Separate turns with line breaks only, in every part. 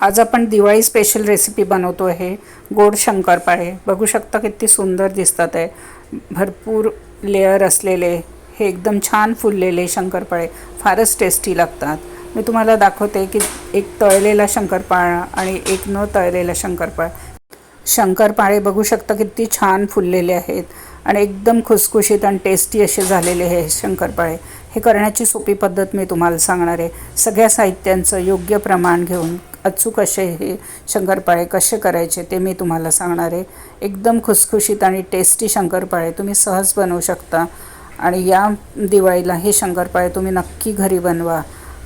आज आपण Diwali special recipe बनवतो आहे. गोड शंकरपाळे. बघू शकता किती सुंदर दिसतात आहे. भरपूर लेअर असलेले हे एकदम छान फुललेले शंकरपाळे. फारच टेस्टी लागतात. मी तुम्हाला दाखवते की एक तळलेला शंकरपाळा आणि एक न तळलेला शंकरपाळ. शंकरपाळे बघू शकता किती छान फुललेले आहेत आणि एकदम खुसखुशीत आणि टेस्टी असे झालेले हे शंकरपाळे. हे करण्याची सोपी पद्धत मी तुम्हाला सांगणार आहे. सगळ्या साहित्यांचं योग्य प्रमाण घेऊन अचूक असे हे शंकरपाळे कसे करायचे ते मी तुम्हाला सांगणार आहे. एकदम खुसखुशीत आणि टेस्टी शंकरपाळे तुम्ही सहज बनवू शकता. आणि या दिवाळीला हे शंकरपाळे तुम्ही नक्की घरी बनवा.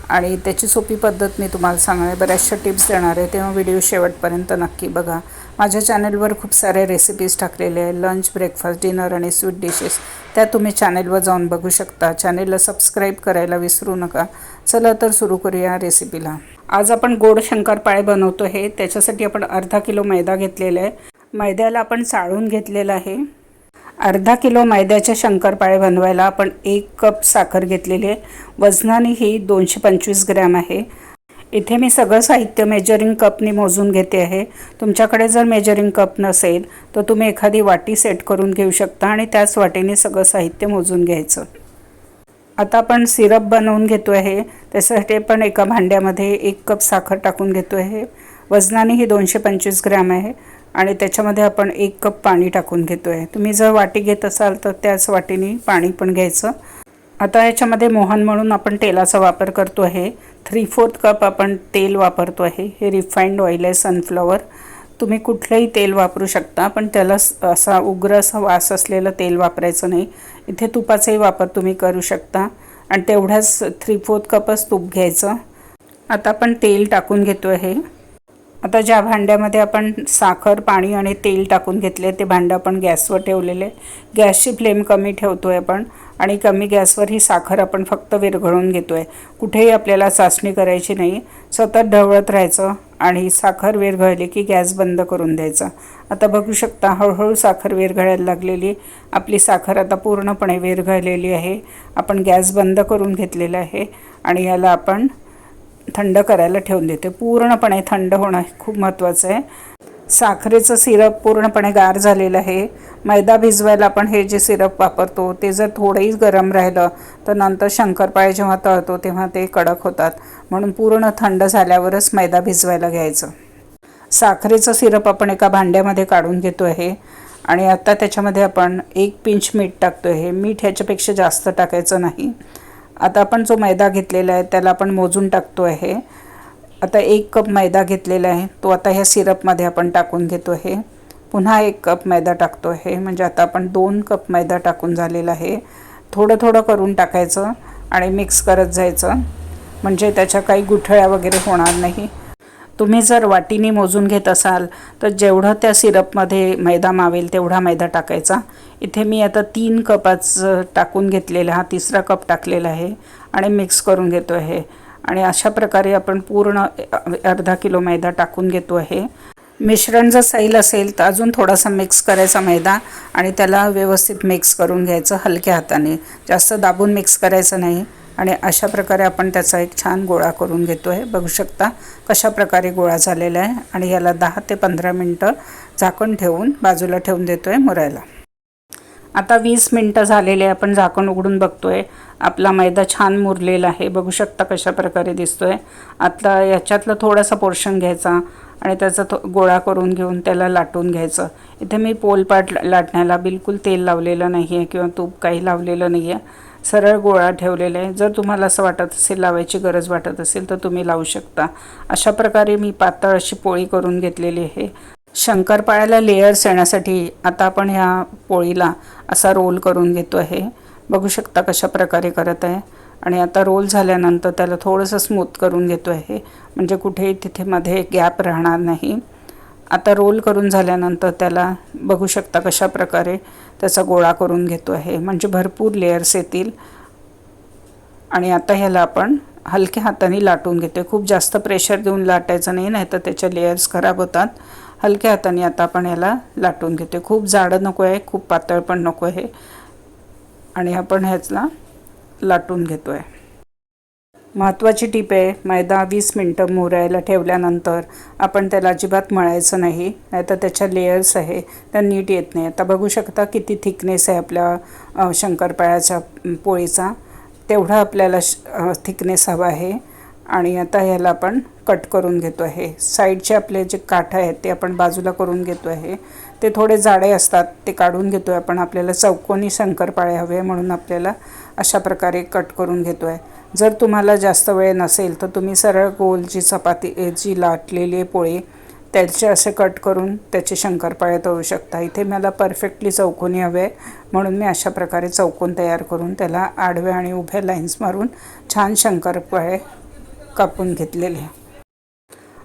आणि त्याची सोपी पद्धत मी तुम्हाला सांगणार आहे. बऱ्याचशा टिप्स देणार आहे. तेव्हा व्हिडिओ शेवटपर्यंत नक्की बघा. माझ्या चॅनलवर खूप साऱ्या रेसिपीज टाकलेले आहे. लंच ब्रेकफास्ट डिनर आणि स्वीट डिशेस त्या तुम्ही चॅनेलवर जाऊन बघू शकता. चॅनेलला सबस्क्राईब करायला विसरू नका. चला तर सुरू करूया रेसिपीला आज आपण गोड शंकरपाळे बनवतो आहे त्याच्यासाठी आपण अर्धा किलो मैदा घेतलेला आहे. मैद्याला आपण चाळून घेतलेला आहे. अर्धा किलो मैद्याचे शंकरपाळे बनवायला आपण एक कप साखर घेतलेली आहे. वजनाने ही दोनशे पंचवीस ग्रॅम आहे. इथे मी सगळं साहित्य मेजरिंग कपनी मोजून घेते आहे. तुमच्याकडे जर मेजरिंग कप नसेल तर तुम्ही एखादी वाटी सेट करून घेऊ शकता आणि त्याच वाटीने सगळं साहित्य मोजून घ्यायचं. आता आपण सिरप बनवून घेतो आहे त्यासाठी पण एका भांड्यामध्ये एक कप साखर टाकून घेतो आहे वजनाने ही दोनशे पंचवीस ग्रॅम आहे आणि त्याच्यामध्ये आपण एक कप पाणी टाकून घेतो आहे तुम्ही जर वाटी घेत असाल तर त्याच वाटीने पाणी पण घ्यायचं. आता याच्यामध्ये मोहन म्हणून आपण तेलाचा वापर करतो आहे थ्री फोर्थ कप आपण तेल वापरतो आहे हे रिफाईंड ऑइल आहे सनफ्लॉवर तुम्ही कुठलंही तेल वापरू शकता पण त्याला असा उग्र असा वास असलेलं तेल वापरायचं नाही. इथे तुपाचाही वापर तुम्ही करू शकता. आणि तेवढ्याच थ्री फोर्थ कपच तूप घ्यायचं. आता आपण तेल टाकून घेतो आहे आता ज्या भांड्यामध्ये आपण साखर पाणी आणि तेल टाकून घेतले ते भांडं आपण गॅसवर ठेवलेले. गॅसची फ्लेम कमी ठेवतो आहे आपण. आणि कमी गॅसवर ही साखर आपण फक्त विरघळून घेतो आहे कुठेही आपल्याला चाचणी करायची नाही. सतत ढवळत राहायचं आणि साखर विरघळली की गॅस बंद करून द्यायचा. आता बघू शकता हळूहळू साखर विरघळायला लागलेली. आपली साखर आता पूर्णपणे विरघळलेली आहे. आपण गॅस बंद करून घेतलेला आहे आणि याला आपण थंड करायला ठेवून देते पूर्णपणे थंड होणं खूप महत्त्वाचं आहे. साखरेचं सिरप पूर्णपणे गार झालेलं आहे. मैदा भिजवायला आपण हे जे सिरप वापरतो ते जर थोडंही गरम राहिलं तर नंतर शंकरपाळे जेव्हा तळतो तेव्हा ते कडक होतात. म्हणून पूर्ण थंड झाल्यावरच मैदा भिजवायला घ्यायचं. साखरेचं सिरप आपण एका भांड्यामध्ये काढून घेतो आहे आणि आता त्याच्यामध्ये आपण एक पिंच मीठ टाकतो आहे मीठ ह्याच्यापेक्षा जास्त टाकायचं नाही. आता आपण जो मैदा घेतलेला आहे त्याला आपण मोजून टाकतो आहे आता एक कप मैदा घेतलेला आहे. तो आता ह्या सिरपमध्ये आपण टाकून घेतो आहे पुन्हा एक कप मैदा टाकतो आहे म्हणजे आता आपण दोन कप मैदा टाकून झालेला आहे. थोडं थोडं करून टाकायचं आणि मिक्स करत जायचं. म्हणजे त्याच्या काही गुठळ्या वगैरे होणार नाही. तुम्ही जर वाटीने मोजून घेत असाल तर जेवढं त्या सिरपमध्ये मैदा मावेल तेवढा मैदा टाकायचा. इथे मी आता तीन कपाचं टाकून घेतलेला हा तिसरा कप टाकलेला आहे आणि मिक्स करून घेतो आहे आणि अशा प्रकारे आपण पूर्ण अर्धा किलो मैदा टाकून घेतो आहे. मिश्रण जर सैल असेल तर अजून थोडासा मिक्स करायचा मैदा आणि त्याला व्यवस्थित मिक्स करून घ्यायचं हलक्या हाताने. जास्त दाबून मिक्स करायचं नाही आणि अशा प्रकारे आपण त्याचा एक छान गोळा करून घेतो आहे. बघू शकता कशा प्रकारे गोळा झालेला आहे आणि याला दहा ते पंधरा मिनटं झाकण ठेवून बाजूला ठेवून देतो आहे मुरायला. आता वीस मिनटं झालेले आपण झाकण उघडून बघतोय. आपला मैदा छान मुरलेला आहे. बघू शकता कशा प्रकारे दिसतोय. आता याच्यातलं थोडासा पोर्शन घ्यायचा आणि त्याचा थो गोळा करून घेऊन त्याला लाटून घ्यायचं. इथे मी पोलपाट लाटण्याला बिलकुल तेल लावलेलं नाही आहे किंवा तूप काही लावलेलं नाही आहे सरळ गोळा ठेवलेला आहे. जर तुम्हाला असं वाटत असेल लावायची गरज वाटत असेल तर तुम्ही लावू शकता. अशा प्रकारे मी पातळ अशी पोळी करून घेतलेली आहे. शंकरपाळ्याला लेयर्स येण्यासाठी आता आपण ह्या पोळीला असा रोल करून घेतो आहे. बघू शकता कशा प्रकारे करत आहे. आणि आता रोल झाल्यानंतर त्याला थोडंसं स्मूथ करून घेतो आहे. म्हणजे कुठेही तिथे मध्ये गॅप राहणार नाही. आता रोल करून झाल्यानंतर त्याला बघू शकता कशा प्रकारे त्याचा गोळा करून घेतो आहे. म्हणजे भरपूर लेयर्स येतील. आणि आता ह्याला आपण हलक्या हाताने लाटून घेतो आहे खूप जास्त प्रेशर देऊन लाटायचं नाही नाही तर त्याच्या लेयर्स खराब होतात. हलक्या हाताने आता आपण याला लाटून घेतो खूप जाडं नको आहे खूप पातळ पण नको आहे. आणि आपण ह्याचला लाटून घेतो आहे महत्त्वाची टीप आहे मैदा वीस मिनटं मोरायला ठेवल्यानंतर आपण त्याला अजिबात मळायचं नाही नाहीतर त्याच्या लेयर्स आहे त्या नीट येत नाही. आता बघू शकता किती थिकनेस आहे आपल्या शंकरपाळ्याच्या पोळीचा. तेवढा आपल्याला थिकनेस हवा आहे. आणि आता ह्याला आपण कट करून घेतो आहे साईडचे आपले जे काठ आहेत ते आपण बाजूला करून घेतो आहे ते थोडे जाडे असतात ते काढून घेतो आहे आपण. आपल्याला चौकोनी शंकरपाळे हवे म्हणून आपल्याला अशा प्रकारे कट करून घेतो आहे जर तुम्हाला जास्त वेळ नसेल तर तुम्ही सरळ गोल जी चपाती ए, जी लाटलेली आहे पोळी त्याचे असे कट करून त्याचे शंकरपाळे तळू शकता. इथे मला परफेक्टली चौकोनी हवे आहे म्हणून मी अशा प्रकारे चौकोन तयार करून त्याला आडव्या आणि उभ्या लाईन्स मारून छान शंकरपाळे कापून घेतलेले.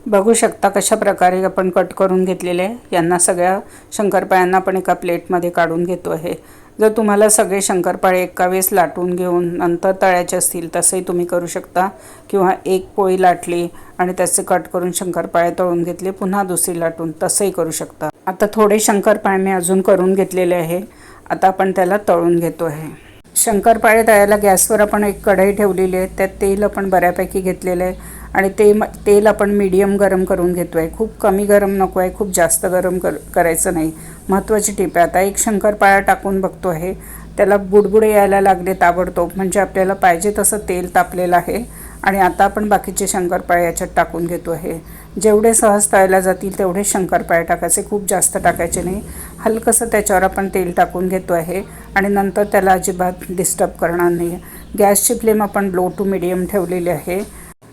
बघू शकता कशा प्रकारे आपण कट करून घेतलेले. आहे. यांना सगळ्या शंकरपाळ्यांना आपण एका प्लेटमध्ये काढून घेतो आहे. जर तुम्हाला सगळे शंकरपाळे एका वेळेस लाटून घेऊन नंतर तळायचे असतील तसंही तुम्ही करू शकता. किंवा एक पोळी लाटली आणि त्याचे कट करून शंकरपाळे तळून घेतले पुन्हा दुसरी लाटून तसंही करू शकता. आता थोडे शंकरपाळे मी अजून करून घेतलेले आहे. आता आपण त्याला तळून घेतो आहे. शंकरपाळे तळायला गॅसवर आपण एक कढई ठेवलेली आहे. त्यात तेल आपण बऱ्यापैकी घेतलेलं आहे. आणि ते म तेल आपण मीडियम गरम करून घेतो आहे खूप कमी गरम नको आहे खूप जास्त गरम कर करायचं नाही. महत्त्वाची टीप आहे. आता एक शंकरपाळा टाकून बघतो आहे. त्याला बुडबुडे यायला लागले ताबडतोब. म्हणजे आपल्याला पाहिजे तसं तेल तापलेलं आहे. आणि आता आपण बाकीचे शंकरपाळे याच्यात टाकून घेतो आहे. जेवढे सहज तळल्या जातील तेवढे शंकरपाळे टाकायचे खूप जास्त टाकायचे नाही. हलकंसं त्याच्यावर आपण तेल टाकून घेतो आहे आणि नंतर त्याला अजिबात डिस्टर्ब करणार नाही. गॅसची फ्लेम आपण लो टू मिडियम ठेवलेली आहे.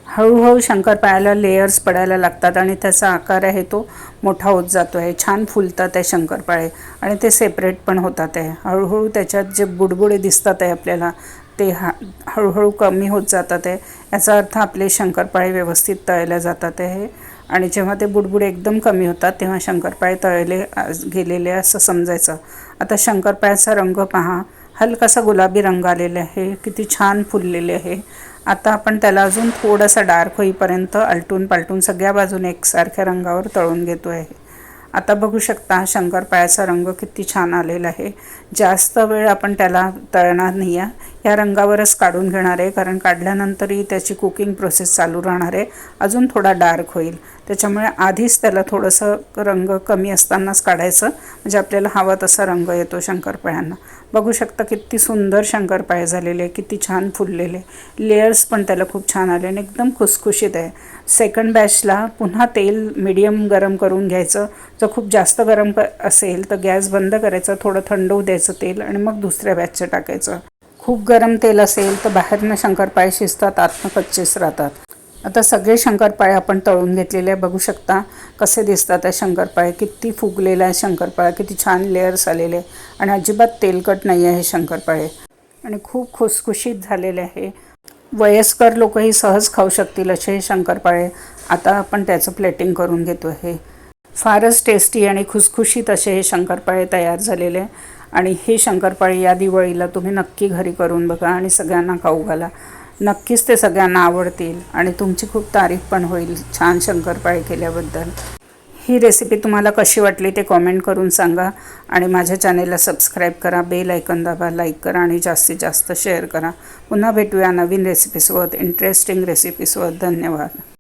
हळूहळू शंकरपाळ्याला लेयर्स पडायला लागतात आणि त्याचा आकार आहे तो मोठा होत जातो आहे. छान फुलतात आहे शंकरपाळे आणि ते सेपरेट पण होतात आहे. हळूहळू त्याच्यात जे बुडबुडे दिसतात आहे आपल्याला ते हा हळूहळू कमी होत जातात आहे. याचा अर्थ आपले शंकरपाळे व्यवस्थित तळल्या जातात आहे. आणि जेव्हा ते बुडबुडे एकदम कमी होतात तेव्हा शंकरपाळे तळले गेलेले असं समजायचं. आता शंकरपाळ्याचा रंग पहा. हलकासा गुलाबी रंग आलेला आहे. किती छान फुललेले आहे. आता आपण त्याला अजून थोडासा डार्क होईपर्यंत आलटून पालटून सगळ्या बाजूने एकसारख्या रंगावर तळून घेतो आहे आता बघू शकता शंकरपाळ्याचा रंग किती छान आलेला आहे. जास्त वेळ आपण त्याला तळणार नाही आहे ह्या रंगावरच काढून घेणार आहे. कारण काढल्यानंतरही त्याची कुकिंग प्रोसेस चालू राहणार आहे. अजून थोडा डार्क होईल. त्याच्यामुळे आधीच त्याला थोडंसं रंग कमी असतानाच काढायचं. म्हणजे आपल्याला हवा तसा रंग येतो शंकरपाळ्यांना. बघू शकता किती सुंदर शंकरपाळे झालेले किती छान फुललेले. लेयर्स पण त्याला खूप छान आले आणि एकदम खुसखुशीत आहे. सेकंड बॅचला पुन्हा तेल मिडियम गरम करून घ्यायचं. जर खूप जास्त गरम क असेल तर गॅस बंद करायचं थोडं थंड होऊ द्यायचं तेल आणि मग दुसऱ्या बॅचचं टाकायचं. खूप गरम तेल असेल तर बाहेरनं शंकरपाळे शिजतात आतनं कच्चेच राहतात. आता सगळे शंकरपाळे आपण तळून घेतलेले आहे. बघू शकता कसे दिसतात आहे शंकरपाळे. किती फुगलेला आहे शंकरपाळा. किती छान लेअर्स आलेले आणि अजिबात तेलकट नाही आहे हे शंकरपाळे. आणि खूप खुसखुशीत झालेले आहे. वयस्कर लोकही सहज खाऊ शकतील असे हे शंकरपाळे. आता आपण त्याचं प्लेटिंग करून घेतो आहे फारच टेस्टी आणि खुसखुशीत असे हे शंकरपाळे तयार झालेले आणि हे शंकरपाळे या दिवाळीला तुम्ही नक्की घरी करून बघा आणि सगळ्यांना खाऊ घाला. नक्कीच ते सगळ्यांना आवडतील आणि तुमची खूप तारीफ पण होईल छान शंकरपाळे केल्याबद्दल. ही रेसिपी तुम्हाला कशी वाटली ते कॉमेंट करून सांगा आणि माझ्या चॅनेलला सबस्क्राईब करा बेल ऐकन दाबा लाईक करा आणि जास्तीत जास्त शेअर करा. पुन्हा भेटूया नवीन रेसिपीसोबत इंटरेस्टिंग रेसिपीसोबत धन्यवाद.